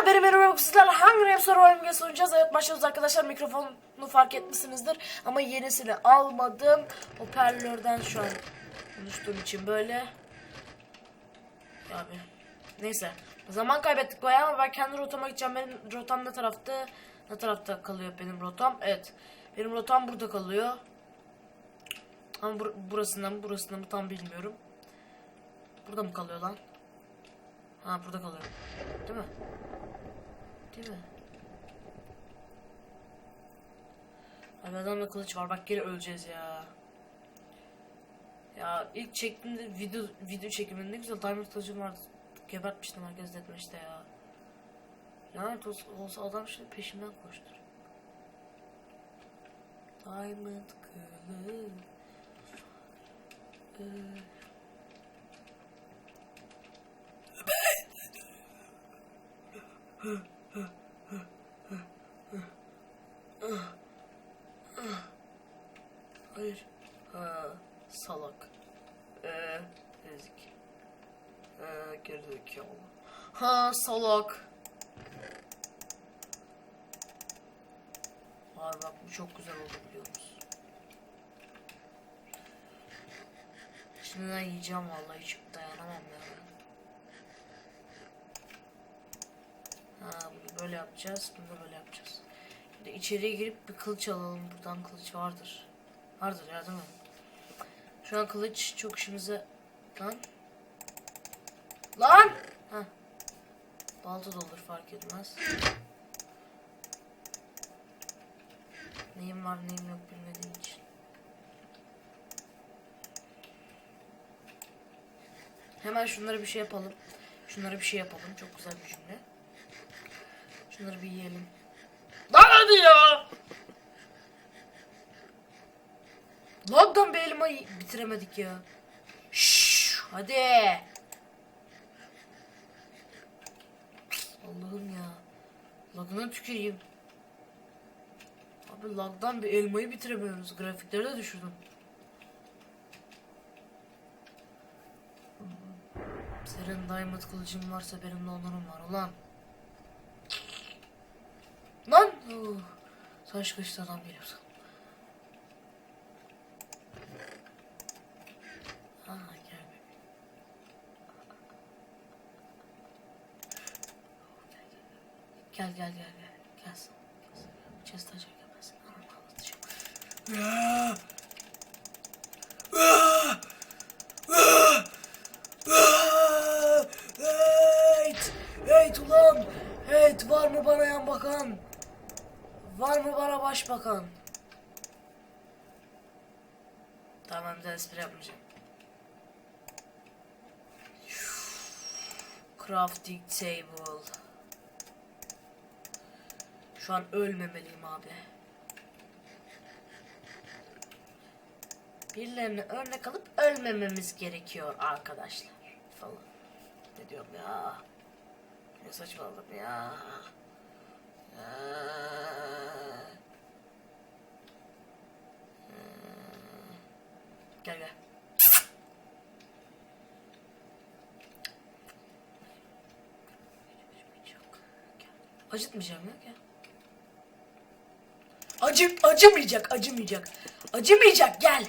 Merhabalar benim Erim sizlerle hangi rap soru oyunu sunacağız? Evet başlıyoruz arkadaşlar. Mikrofonunu fark etmişsinizdir. Ama yenisini almadım. Hoparlörden şu an konuştuğum için böyle. Abi neyse. Zaman kaybettik bayağı ama ben kendi rotama gideceğim. Benim rotam ne tarafta? Ne tarafta kalıyor benim rotam? Evet benim rotam burada kalıyor. Ama bur burasından mı burasından mı tam bilmiyorum. Burada mı kalıyor lan? Ha burada kalıyor. Değil mi? Değil mi? Abi adamda kılıç var. Bak geri öleceğiz ya. Ya ilk çektiğimde video video çekiminde ne güzel diamond kılıcım vardı. Gebertmiştim herkes etmişti ya. Lanet olsa, olsa adam şimdi peşimden koştur. Diamond kılıç. Ee, Hayır. Ha, salak. Ee, ezik. Ee, gerizekalı. Ha, salak. Var bak bu çok güzel oldu biliyor musun? Şimdiden yiyeceğim vallahi hiç dayanamam ya. Ha bunu böyle yapacağız, bunu böyle yapacağız. De içeriye girip bir kılıç alalım. Buradan kılıç vardır. Vardır ya değil mi? Şu an kılıç çok işimize... Lan! Lan! Ha. Balta da olur fark etmez. Neyim var neyim yok bilmediğim için. Hemen şunlara bir şey yapalım. Şunlara bir şey yapalım. Çok güzel bir cümle. Şunları bir yiyelim. Lan hadi ya! Lagdan bir elma bitiremedik ya. Şşş, hadi. Allah'ım ya. Lagına tüküreyim. Abi lagdan bir elmayı bitiremiyoruz. Grafikleri de düşürdüm. Senin diamond kılıcın varsa benim de onların var ulan. Lan! Uh, Saç kılıçlı adam geliyor. Aa gel. Gel gel gel gel. Gel sen. Chest açacak ananı ağlatacağım. Heyt! Heyt ulan! Heyt var mı bana yan bakan? Var mı bana başbakan? Tamam daha espri yapmayacağım. Crafting table. Şu an ölmemeliyim abi. Birilerine örnek alıp ölmememiz gerekiyor arkadaşlar. Falan. Ne diyorum ya? Ne saçmaladım ya? Ya. Gel gel. Acıtmayacağım yok ya. Acı, acımayacak, acımayacak. Acımayacak, gel.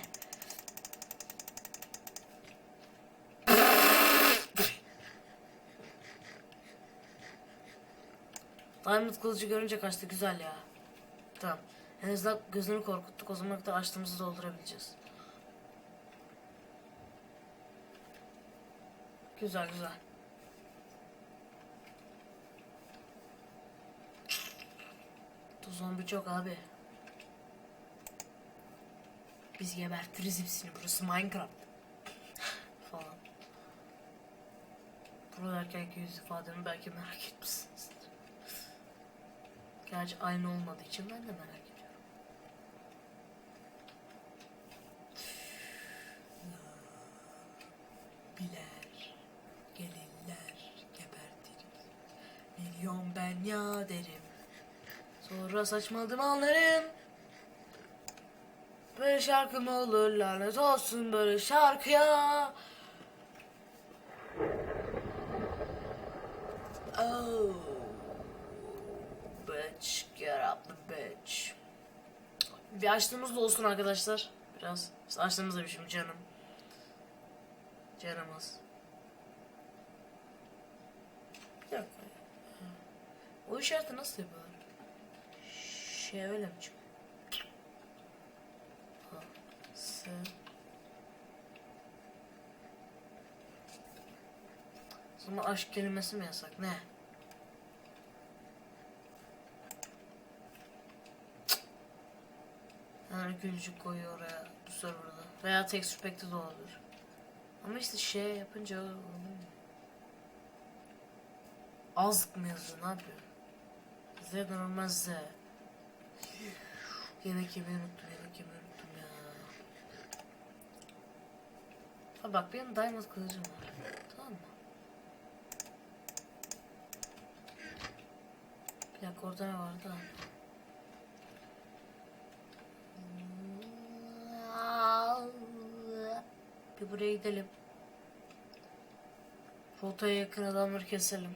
Diamond kılıcı görünce kaçtı güzel ya. Tamam. En azından gözünü korkuttuk. O zaman da açtığımızı doldurabileceğiz. Güzel güzel. Bu zombi çok abi. Biz gebertiriz hepsini. Burası Minecraft. Falan. Burada erkenki yüz ifademi belki merak etmişsinizdir. Gerçi aynı olmadığı için ben de merak Milyon ben ya derim. Sonra saçmaladım anlarım. Böyle şarkı mı olur lanet olsun böyle şarkıya. Oh. bitch. Get up the bitch. Bir açtığımız da olsun arkadaşlar. Biraz. Açtığımız da bir şimdi canım. Canımız. Bir dakika. Ha. O işareti nasıl yapıyorlar? Şey öyle mi çıkıyor? S. Zaman aşk kelimesi mi yasak? Ne? Yani gülücük koyuyor oraya bu serverda. Veya text pack'te de olabilir. Ama işte şey yapınca olmuyor. Azık mı yazıyor? Ne yapıyor? Normal Z. Yemek yemeyi unuttum, yemek yemeyi unuttum ya. Ha bak benim diamond kılıcım var. Tamam mı? Bir dakika orada ne vardı? Bir buraya gidelim. Rotaya yakın adamları keselim.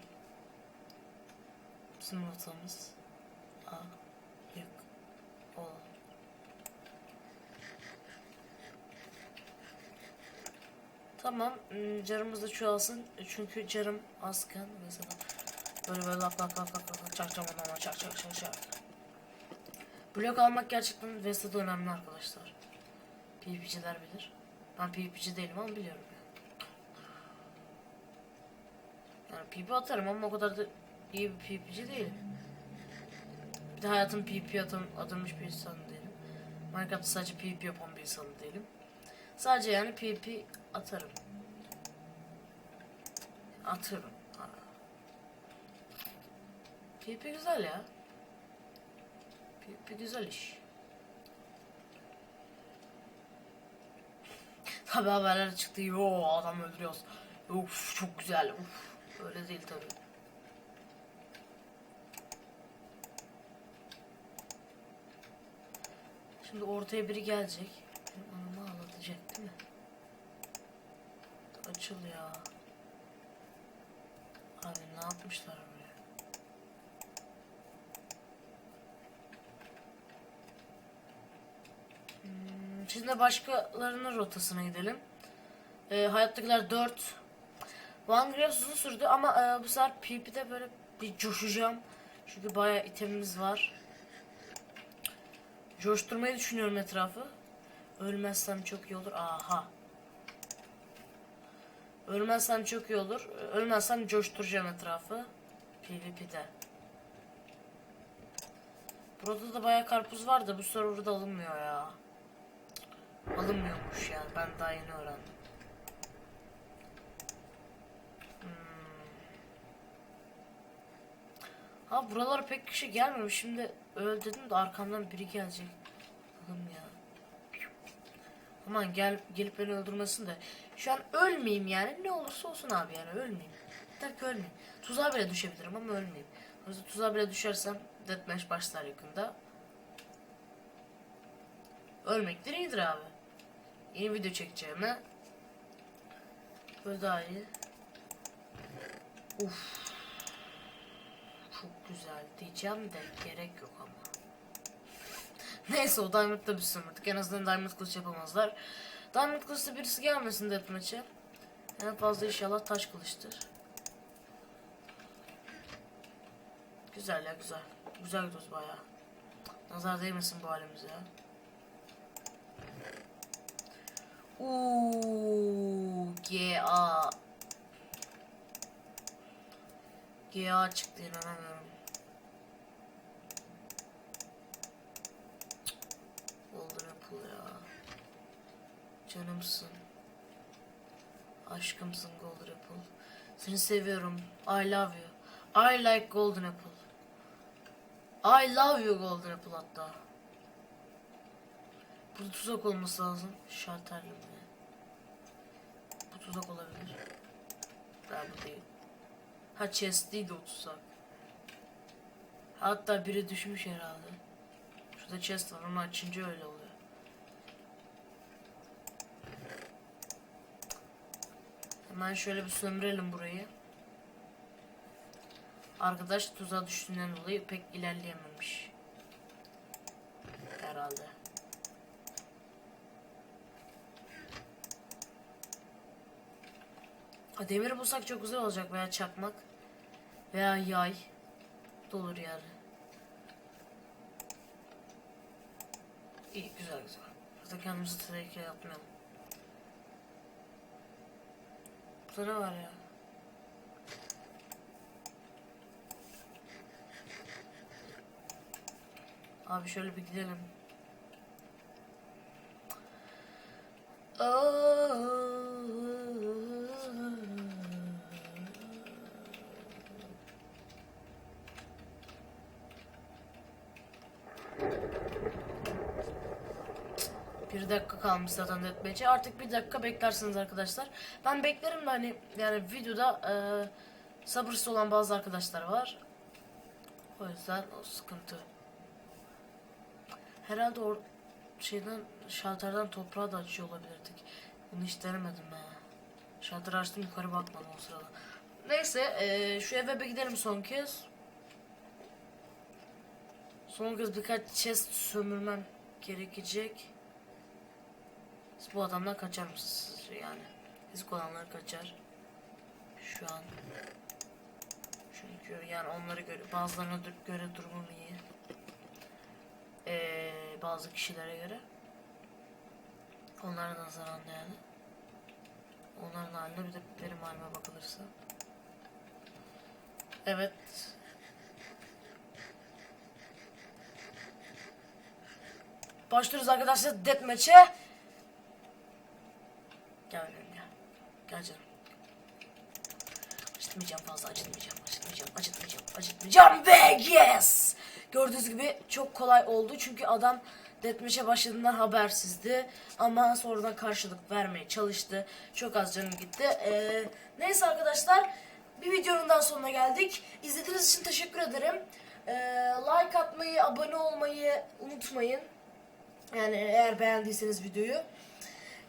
Bizim rotamız. A. Yak. O. Tamam. ım, Carımız da çoğalsın. Çünkü carım azken mesela. Böyle böyle lap lap lap lap lap çak ama çak çak çak çak. Blok almak gerçekten Vesta'da önemli arkadaşlar. PvP'ciler bilir. Ben PvP'ci değilim ama biliyorum. Yani PvP atarım ama o kadar da iyi bir PvP'ci değilim. Bir de hayatım PvP adım, adılmış bir insan değilim. Minecraft'ta sadece PvP yapan bir insan değilim. Sadece yani PvP atarım. Atarım. PvP güzel ya. PvP güzel iş. Tabi haberler çıktı. Yo adam öldürüyoruz. Uf çok güzel. Uf. Öyle değil tabi. Şimdi ortaya biri gelecek. Benim anamı ağlatacak değil mi? Açıl ya. Abi ne yapmışlar buraya? Hmm, Şimdi başkalarının rotasına gidelim. Ee, hayattakiler 4. Van Graves uzun sürdü ama e, bu sefer PvP'de böyle bir coşacağım. Çünkü bayağı itemimiz var. Coşturmayı düşünüyorum etrafı. Ölmezsem çok iyi olur. Aha. Ölmezsem çok iyi olur. Ölmezsem coşturacağım etrafı. PvP'de. Burada da bayağı karpuz var da bu serverda alınmıyor ya. Alınmıyormuş yani. Ben daha yeni öğrendim. Ha buralara pek kişi gelmiyor. Şimdi öl dedim de arkamdan biri gelecek. Bakalım ya. Aman gel gelip beni öldürmesin de. Şu an ölmeyeyim yani. Ne olursa olsun abi yani ölmeyeyim. Yeter ki ölmeyeyim. Tuzağa bile düşebilirim ama ölmeyeyim. Yoksa tuzağa bile düşersem deathmatch başlar yakında. Ölmektir iyidir abi. Yeni video çekeceğime. Böyle daha iyi. Uf. Çok güzel diyeceğim de gerek yok ama. Neyse o Diamond'da bir sınırdık. En azından Diamond kılıç yapamazlar. Diamond kılıçta birisi gelmesin deathmatch'e. En fazla inşallah taş kılıçtır. Güzel ya güzel. Güzel gidiyoruz bayağı. Nazar değmesin bu halimize ya. Uuu, GA. GA çıktı inanamıyorum. Golden Apple ya. Canımsın. Aşkımsın Golden Apple. Seni seviyorum. I love you. I like Golden Apple. I love you Golden Apple hatta. Burada tuzak olması lazım. Şalterli mi? Bu tuzak olabilir. Ha bu değil. Ha chest değil de o tuzak. Hatta biri düşmüş herhalde. Şurada chest var onu açınca öyle oluyor. Hemen şöyle bir sömürelim burayı. Arkadaş tuzağa düştüğünden dolayı pek ilerleyememiş. Herhalde. Ha, demir bulsak çok güzel olacak veya çakmak veya yay da olur yani. İyi güzel güzel. Zaten kendimizi tehlikeye atmayalım. Burada ne var ya? Abi şöyle bir gidelim. Bir dakika kalmış zaten deathmatch'e. Artık bir dakika beklersiniz arkadaşlar. Ben beklerim de hani yani videoda e, sabırsız olan bazı arkadaşlar var. O yüzden o sıkıntı. Herhalde o şeyden şalterden toprağı da açıyor olabilirdik. Bunu hiç denemedim ya. Şalter açtım yukarı bakmadım o sırada. Neyse eee, şu eve bir gidelim son kez. Son kez birkaç chest sömürmem gerekecek. Bu adamdan kaçar mısınız yani? Fizik olanlar kaçar. Şu an. Çünkü yani onları göre bazılarına göre durumum iyi. Ee, bazı kişilere göre. Onlara nazaran yani. Onların haline bir de benim halime bakılırsa. Evet. Başlıyoruz arkadaşlar deathmatch'e. Gel benim gel. Gel canım. Acıtmayacağım fazla acıtmayacağım. Acıtmayacağım. Acıtmayacağım. Acıtmayacağım ve yes! Gördüğünüz gibi çok kolay oldu. Çünkü adam deathmatch'e başladığından habersizdi. Ama sonradan karşılık vermeye çalıştı. Çok az canım gitti. Ee, neyse arkadaşlar. Bir videonun daha sonuna geldik. İzlediğiniz için teşekkür ederim. Ee, like atmayı, abone olmayı unutmayın. Yani eğer beğendiyseniz videoyu.